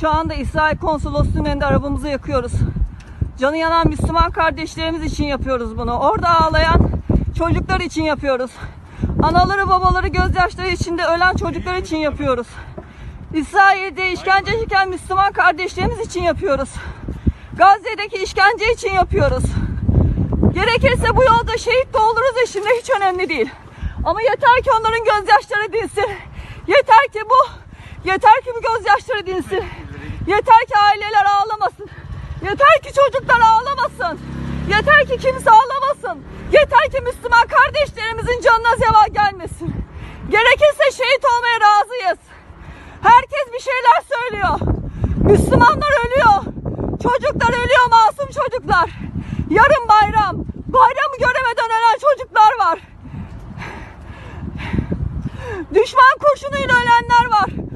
Şu anda İsrail konsolosluğunun önünde arabamızı yakıyoruz. Canı yanan Müslüman kardeşlerimiz için yapıyoruz bunu. Orada ağlayan çocuklar için yapıyoruz. Anaları babaları gözyaşları içinde ölen çocuklar için yapıyoruz. İsrail'de işkence çeken Müslüman kardeşlerimiz için yapıyoruz. Gazze'deki işkence için yapıyoruz. Gerekirse bu yolda şehit de oluruz eşimle hiç önemli değil. Ama yeter ki onların gözyaşları dinsin. Yeter ki bu, yeter ki bu gözyaşları dinsin. Yeter ki aileler ağlamasın. Yeter ki çocuklar ağlamasın. Yeter ki kimse ağlamasın. Yeter ki Müslüman kardeşlerimizin canına zeval gelmesin. Gerekirse şehit olmaya razıyız. Herkes bir şeyler söylüyor. Müslümanlar ölüyor. Çocuklar ölüyor, masum çocuklar. Yarın bayram. Bayramı göremeden ölen çocuklar var. Düşman kurşunuyla ölenler var.